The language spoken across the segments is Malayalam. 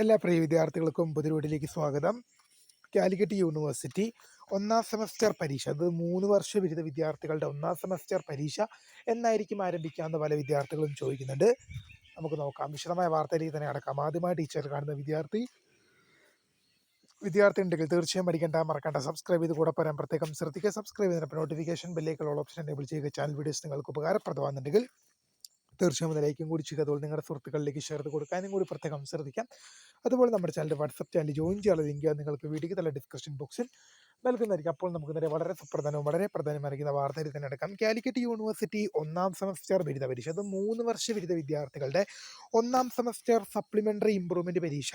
എല്ലാ പ്രിയ വിദ്യാർത്ഥികൾക്കും പുതിയ സ്വാഗതം. കാലിക്കറ്റ് യൂണിവേഴ്സിറ്റി ഒന്നാം സെമസ്റ്റർ പരീക്ഷ അത് മൂന്ന് വർഷ ബിരുദ വിദ്യാർത്ഥികളുടെ ഒന്നാം സെമസ്റ്റർ പരീക്ഷ എന്നായിരിക്കും ആരംഭിക്കാമെന്ന് പല വിദ്യാർത്ഥികളും ചോദിക്കുന്നുണ്ട്. നമുക്ക് നോക്കാം. വിശദമായ വാർത്തയിലേക്ക് തന്നെ അടക്കാം ആദ്യമായി ടീച്ചർ കാണുന്ന വിദ്യാർത്ഥി വിദ്യാർത്ഥി ഉണ്ടെങ്കിൽ തീർച്ചയായും പഠിക്കേണ്ട മറക്കേണ്ട. സബ്സ്ക്രൈബ് ചെയ്ത് കൂടെ പറയാൻ പ്രത്യേകം ശ്രദ്ധിക്കുക. സബ്സ്ക്രൈബ് ചെയ്തിട്ട് നോട്ടിഫിക്കേഷൻ ബില്ലേക്കുള്ള ഓപ്ഷൻ എനേബിൾ ചെയ്യുക. ചാനൽ വീഡിയോസ് നിങ്ങൾക്ക് ഉപകാരപ്രദമാകുന്നുണ്ടെങ്കിൽ തീർച്ചയായും ലൈക്കും കൂടി ചെയ്യുക. അതുപോലെ നിങ്ങളുടെ സുഹൃത്തുക്കളിലേക്ക് ഷെയർ ചെയ്ത് കൊടുക്കാനും കൂടി പ്രത്യേകം ശ്രദ്ധിക്കാം. അതുപോലെ നമ്മുടെ ചാനൽ വാട്സപ്പ് ചാനൽ ജോയിൻ ചെയ്യാനുള്ള ലിങ്ക് നിങ്ങൾക്ക് വീഡിയോക്ക് തല ഡിസ്ക്രിപ്ഷൻ ബോക്സിൽ നൽകുന്നതായിരിക്കും. അപ്പോൾ നമുക്ക് നേരെ വളരെ സുപ്രധാനവും വളരെ പ്രധാനമായിരിക്കുന്ന വാർത്തയിൽ തന്നെ എടുക്കാം കാലിക്കറ്റ് യൂണിവേഴ്സിറ്റി ഒന്നാം സെമസ്റ്റർ ബിരുദ പരീക്ഷ. അത് മൂന്ന് വർഷ ബിരുദ വിദ്യാർത്ഥികളുടെ ഒന്നാം സെമസ്റ്റർ സപ്ലിമെന്ററി ഇംപ്രൂവ്മെന്റ് പരീക്ഷ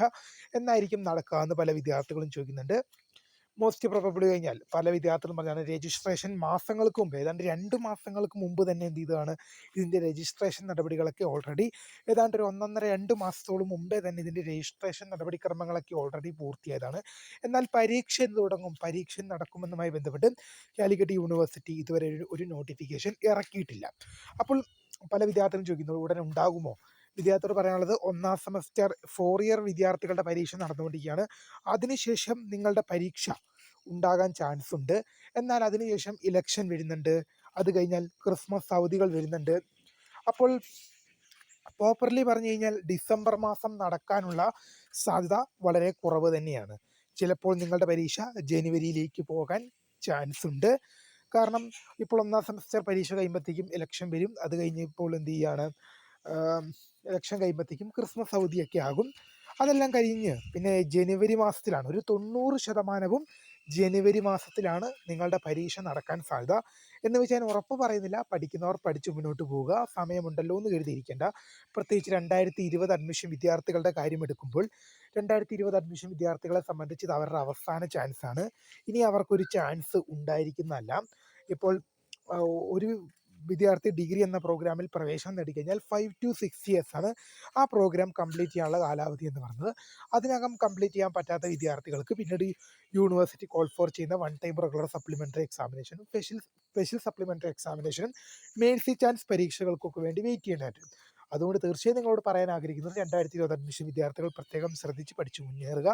എന്നായിരിക്കും നടക്കുക എന്ന് പല വിദ്യാർത്ഥികളും ചോദിക്കുന്നുണ്ട്. മോസ്റ്റ് പ്രോബബിളി കഴിഞ്ഞാൽ. പല വിദ്യാർത്ഥികളും പറഞ്ഞാണ് രജിസ്ട്രേഷൻ മാസങ്ങൾക്ക് മുമ്പ് ഏതാണ്ട് രണ്ട് മാസങ്ങൾക്ക് മുമ്പ് തന്നെ എന്ത് ചെയ്തതാണ് ഇതിന്റെ രജിസ്ട്രേഷൻ നടപടികളൊക്കെ ഓൾറെഡി ഏതാണ്ട് ഒരു ഒന്നൊന്നര രണ്ട് മാസത്തോളം മുമ്പേ തന്നെ ഇതിന്റെ രജിസ്ട്രേഷൻ നടപടിക്രമങ്ങളൊക്കെ ഓൾറെഡി പൂർത്തിയായതാണ്. എന്നാൽ പരീക്ഷ എന്ന് തുടങ്ങും. പരീക്ഷ നടക്കുമെന്നുമായി ബന്ധപ്പെട്ട് കാലിക്കറ്റ് യൂണിവേഴ്സിറ്റി ഇതുവരെ ഒരു നോട്ടിഫിക്കേഷൻ ഇറക്കിയിട്ടില്ല. അപ്പോൾ പല വിദ്യാർത്ഥികളും ചോദിക്കുന്നു ഉടനെ ഉണ്ടാകുമോ? വിദ്യാർത്ഥിയോട് പറയാനുള്ളത് ഒന്നാം സെമസ്റ്റർ ഫോർ ഇയർ വിദ്യാർത്ഥികളുടെ പരീക്ഷ നടന്നുകൊണ്ടിരിക്കുകയാണ്. അതിനുശേഷം നിങ്ങളുടെ പരീക്ഷ ഉണ്ടാകാൻ ചാൻസ് ഉണ്ട്. എന്നാൽ അതിനുശേഷം ഇലക്ഷൻ വരുന്നുണ്ട്. അത് കഴിഞ്ഞാൽ ക്രിസ്മസ് അവധികൾ വരുന്നുണ്ട്. അപ്പോൾ പ്രോപ്പർലി പറഞ്ഞു കഴിഞ്ഞാൽ ഡിസംബർ മാസം നടക്കാനുള്ള സാധ്യത വളരെ കുറവ് തന്നെയാണ്. ചിലപ്പോൾ നിങ്ങളുടെ പരീക്ഷ ജനുവരിയിലേക്ക് പോകാൻ ചാൻസ് ഉണ്ട്. കാരണം ഇപ്പോൾ ഒന്നാം സെമസ്റ്റർ പരീക്ഷ കഴിയുമ്പോഴത്തേക്കും ഇലക്ഷൻ വരും. അത് കഴിഞ്ഞ് ഇപ്പോൾ എന്ത് ചെയ്യുകയാണ്? ഇലക്ഷൻ കഴിയുമ്പോഴത്തേക്കും ക്രിസ്മസ് അവധിയൊക്കെ ആകും. അതെല്ലാം കഴിഞ്ഞ് പിന്നെ ജനുവരി മാസത്തിലാണ്. ഒരു തൊണ്ണൂറ് ശതമാനവും ജനുവരി മാസത്തിലാണ് നിങ്ങളുടെ പരീക്ഷ നടക്കാൻ സാധ്യത. എന്ന് വെച്ചാൽ ഞാൻ ഉറപ്പ് പറയുന്നില്ല. പഠിക്കുന്നവർ പഠിച്ചു മുന്നോട്ട് പോവുക. സമയമുണ്ടല്ലോ എന്ന് കരുതിയിരിക്കേണ്ട. പ്രത്യേകിച്ച് രണ്ടായിരത്തി ഇരുപത് അഡ്മിഷൻ വിദ്യാർത്ഥികളുടെ കാര്യം എടുക്കുമ്പോൾ രണ്ടായിരത്തി ഇരുപത് അഡ്മിഷൻ വിദ്യാർത്ഥികളെ സംബന്ധിച്ച് ഇത് അവരുടെ അവസാന ചാൻസാണ് ഇനി അവർക്കൊരു ചാൻസ് ഉണ്ടായിരിക്കുന്നതല്ല. ഇപ്പോൾ ഒരു വിദ്യാർത്ഥി ഡിഗ്രി എന്ന പ്രോഗ്രാമിൽ പ്രവേശനം നേടിക്കഴിഞ്ഞാൽ ഫൈവ് ടു സിക്സ് ഇയേഴ്സ് ആണ് ആ പ്രോഗ്രാം കംപ്ലീറ്റ് ചെയ്യാനുള്ള കാലാവധി എന്ന് പറയുന്നത്. അതിനകം കംപ്ലീറ്റ് ചെയ്യാൻ പറ്റാത്ത വിദ്യാർത്ഥികൾക്ക് പിന്നീട് യൂണിവേഴ്സിറ്റി കോൾ ഫോർ ചെയ്യുന്ന വൺ ടൈം റെഗുലർ സപ്ലിമെന്ററി എക്സാമിനേഷനും സ്പെഷ്യൽ സ്പെഷ്യൽ സപ്ലിമെന്ററി എക്സാമിനേഷനും മെയിൻസി ചാൻസ് പരീക്ഷകൾക്കൊക്കെ വേണ്ടി വെയിറ്റ് ചെയ്യേണ്ടതായിട്ട് അതുകൊണ്ട് തീർച്ചയായും നിങ്ങളോട് പറയാൻ ആഗ്രഹിക്കുന്നത് രണ്ടായിരത്തി ഇരുപത് അഡ്മിഷൻ വിദ്യാർത്ഥികൾ പ്രത്യേകം ശ്രദ്ധിച്ച് പഠിച്ചു മുന്നേറുക.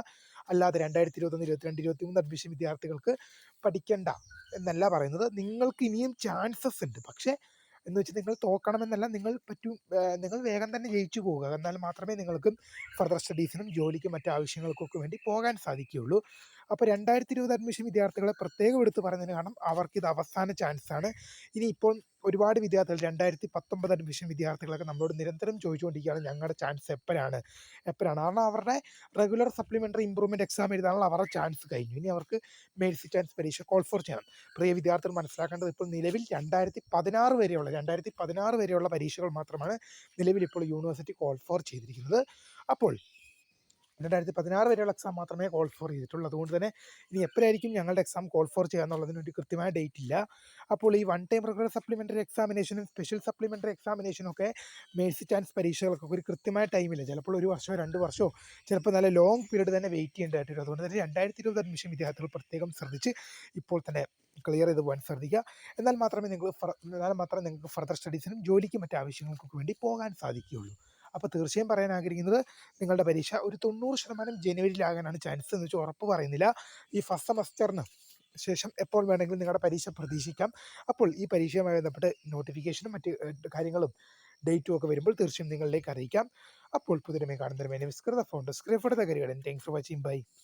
അല്ലാതെ രണ്ടായിരത്തി ഇരുപത്തൊന്ന് ഇരുപത്തിരണ്ട് ഇരുപത്തി മൂന്ന് അഡ്മിഷൻ വിദ്യാർത്ഥികൾക്ക് പഠിക്കണ്ട എന്നല്ല പറയുന്നത്. നിങ്ങൾക്ക് ഇനിയും ചാൻസസ് ഉണ്ട്. പക്ഷേ എന്ന് വെച്ചാൽ നിങ്ങൾ തോക്കണമെന്നല്ല നിങ്ങൾ പറ്റും നിങ്ങൾ വേഗം തന്നെ ജയിച്ചു പോവുക. എന്നാൽ മാത്രമേ നിങ്ങൾക്ക് ഫർദർ സ്റ്റഡീസിനും ജോലിക്കും മറ്റു ആവശ്യങ്ങൾക്കൊക്കെ വേണ്ടി പോകാൻ സാധിക്കുകയുള്ളൂ. അപ്പോൾ രണ്ടായിരത്തി ഇരുപത് അഡ്മിഷൻ വിദ്യാർത്ഥികളെ പ്രത്യേകം എടുത്ത് പറഞ്ഞതിന് കാരണം അവർക്കിത് അവസാന ആണ്. ഇനി ഇപ്പോൾ ഒരുപാട് വിദ്യാർത്ഥികൾ രണ്ടായിരത്തി പത്തൊമ്പത് അഡ്മിഷൻ വിദ്യാർത്ഥികളൊക്കെ നമ്മളോട് നിരന്തരം ചോദിച്ചുകൊണ്ടിരിക്കുകയാണ് ഞങ്ങളുടെ ചാൻസ് എപ്പോഴാണ്? എപ്പോഴാണ്? കാരണം അവരുടെ റെഗുലർ സപ്ലിമെന്ററി ഇമ്പ്രൂവ്മെന്റ് എക്സാം എഴുതാനുള്ള അവരുടെ ചാൻസ് കഴിഞ്ഞു. ഇനി അവർക്ക് മേഴ്സി ചാൻസ് പരീക്ഷ കോൾ ഫോർ ചെയ്യണം. പ്രിയ വിദ്യാർത്ഥികൾ മനസ്സിലാക്കേണ്ടത് ഇപ്പോൾ നിലവിൽ രണ്ടായിരത്തി പതിനാറ് വരെയുള്ള രണ്ടായിരത്തി പതിനാറ് വരെയുള്ള പരീക്ഷകൾ മാത്രമാണ് നിലവിൽ ഇപ്പോൾ യൂണിവേഴ്സിറ്റി കോൾ ഫോർ ചെയ്തിരിക്കുന്നത്. അപ്പോൾ രണ്ടായിരത്തി പതിനാറ് വരെയുള്ള എക്സാം മാത്രമേ കോൾ ഫോർ ചെയ്തിട്ടുള്ളൂ. അതുകൊണ്ട് തന്നെ ഇനി എപ്പോഴായിരിക്കും ഞങ്ങളുടെ എക്സാം കോൾ ഫോർ ചെയ്യുക എന്നുള്ളതിന് ഒരു കൃത്യമായ ഡേറ്റ് ഇല്ല. അപ്പോൾ ഈ വൺ ടൈം റെഗുലർ സപ്ലിമെന്ററി എക്സാമിനേഷനും സ്പെഷ്യൽ സപ്ലിമെന്ററി എക്സാമിനേഷനും ഒക്കെ മേഴ്സി ചാൻസ് പരീക്ഷകൾക്കൊക്കെ ഒരു കൃത്യമായ ടൈമില്ല ചിലപ്പോൾ ഒരു വർഷമോ രണ്ട് വർഷമോ ചിലപ്പോൾ നല്ല ലോങ് പീരീഡ് തന്നെ വെയിറ്റ് ചെയ്യേണ്ടതായിട്ട് വരും. അതുകൊണ്ട് തന്നെ രണ്ടായിരത്തി ഇരുപത് അഡ്മിഷൻ വിദ്യാർത്ഥികൾ പ്രത്യേകം ശ്രദ്ധിച്ച് ഇപ്പോൾ തന്നെ ക്ലിയർ ചെയ്ത് പോകാൻ ശ്രദ്ധിക്കുക. എന്നാൽ മാത്രമേ നിങ്ങൾ എന്നാൽ മാത്രമേ നിങ്ങൾക്ക് ഫർദർ സ്റ്റഡീസിനും ജോലിക്കും മറ്റു ആവശ്യങ്ങൾക്കൊക്കെ വേണ്ടി പോകാൻ സാധിക്കുകയുള്ളൂ. അപ്പോൾ തീർച്ചയായും പറയാൻ ആഗ്രഹിക്കുന്നത് നിങ്ങളുടെ പരീക്ഷ ഒരു തൊണ്ണൂറ് ശതമാനം ജനുവരിയിലാകാനാണ് ചാൻസ് എന്ന് വെച്ചാൽ ഉറപ്പ് പറയുന്നില്ല. ഈ ഫസ്റ്റ് സെമസ്റ്ററിന് ശേഷം എപ്പോൾ വേണമെങ്കിലും നിങ്ങളുടെ പരീക്ഷ പ്രതീക്ഷിക്കാം. അപ്പോൾ ഈ പരീക്ഷയുമായി ബന്ധപ്പെട്ട് നോട്ടിഫിക്കേഷനും മറ്റ് കാര്യങ്ങളും ഡേറ്റും ഒക്കെ വരുമ്പോൾ തീർച്ചയായും നിങ്ങളിലേക്ക് അറിയിക്കാം. അപ്പോൾ പുതിരമേ കാണുന്നതിന് ഫോണ്ട് സ്ക്രീൻ ഫോട്ടോ കരികളും താങ്ക്സ് ഫോർ വാച്ചിങ് ബൈ